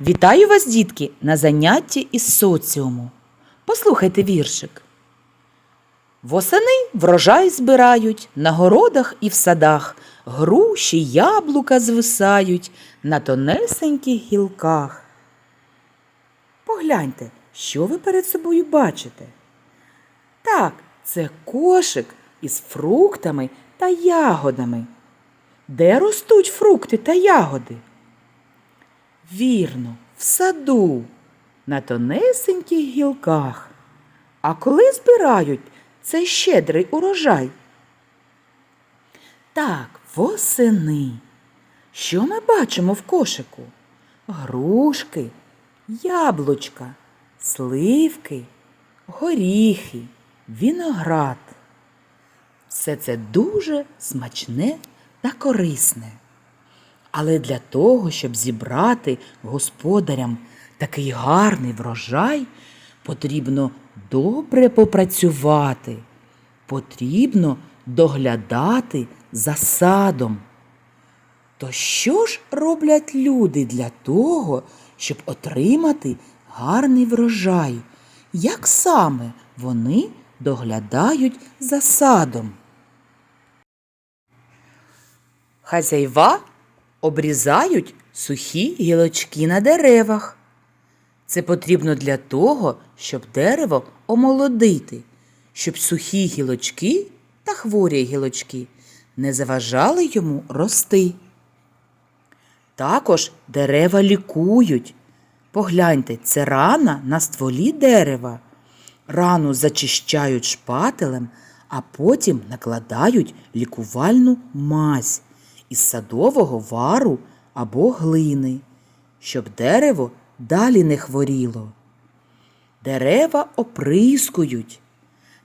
Вітаю вас, дітки, на занятті із соціуму. Послухайте віршик. Восени врожай збирають на городах і в садах, груші, яблука звисають на тонесеньких гілках. Погляньте, що ви перед собою бачите? Так, це кошик із фруктами та ягодами. Де ростуть фрукти та ягоди? Вірно, в саду, на тонесеньких гілках. А коли збирають цей щедрий урожай? Так, восени. Що ми бачимо в кошику? Грушки, яблучка, сливки, горіхи, виноград. Все це дуже смачне та корисне. Але для того, щоб зібрати господарям такий гарний врожай, потрібно добре попрацювати, потрібно доглядати за садом. То що ж роблять люди для того, щоб отримати гарний врожай? Як саме вони доглядають за садом? Хазяйва обрізають сухі гілочки на деревах. Це потрібно для того, щоб дерево омолодити, щоб сухі гілочки та хворі гілочки не заважали йому рости. Також дерева лікують. Погляньте, це рана на стволі дерева. Рану зачищають шпателем, а потім накладають лікувальну мазь із садового вару або глини, щоб дерево далі не хворіло. Дерева оприскують,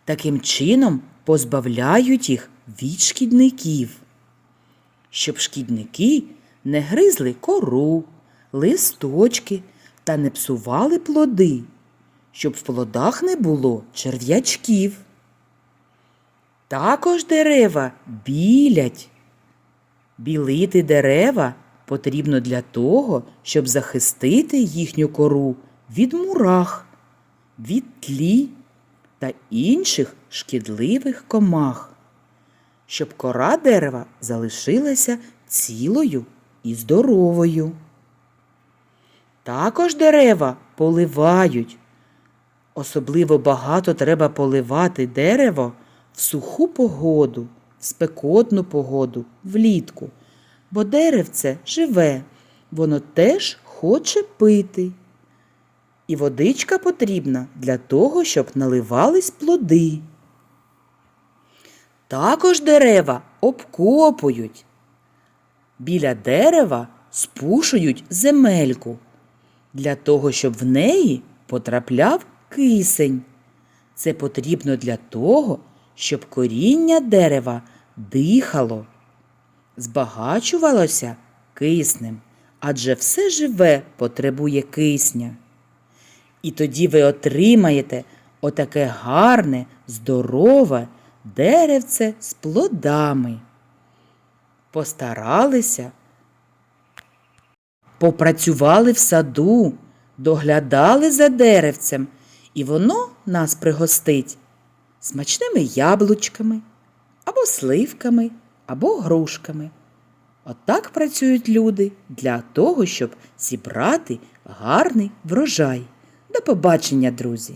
таким чином позбавляють їх від шкідників, щоб шкідники не гризли кору, листочки та не псували плоди, щоб в плодах не було черв'ячків. Також дерева білять. Білити дерева потрібно для того, щоб захистити їхню кору від мурах, від тлі та інших шкідливих комах, щоб кора дерева залишилася цілою і здоровою. Також дерева поливають. Особливо багато треба поливати дерево в суху погоду, спекотну погоду, влітку, бо деревце живе, воно теж хоче пити. І водичка потрібна для того, щоб наливались плоди. Також дерева обкопують. Біля дерева спушують земельку для того, щоб в неї потрапляв кисень. Це потрібно для того, щоб коріння дерева дихало, збагачувалося киснем, адже все живе потребує кисня. І тоді ви отримаєте отаке гарне, здорове деревце з плодами. Постаралися, попрацювали в саду, доглядали за деревцем, і воно нас пригостить смачними яблучками, або сливками, або грушками. Отак працюють люди для того, щоб зібрати гарний врожай. До побачення, друзі!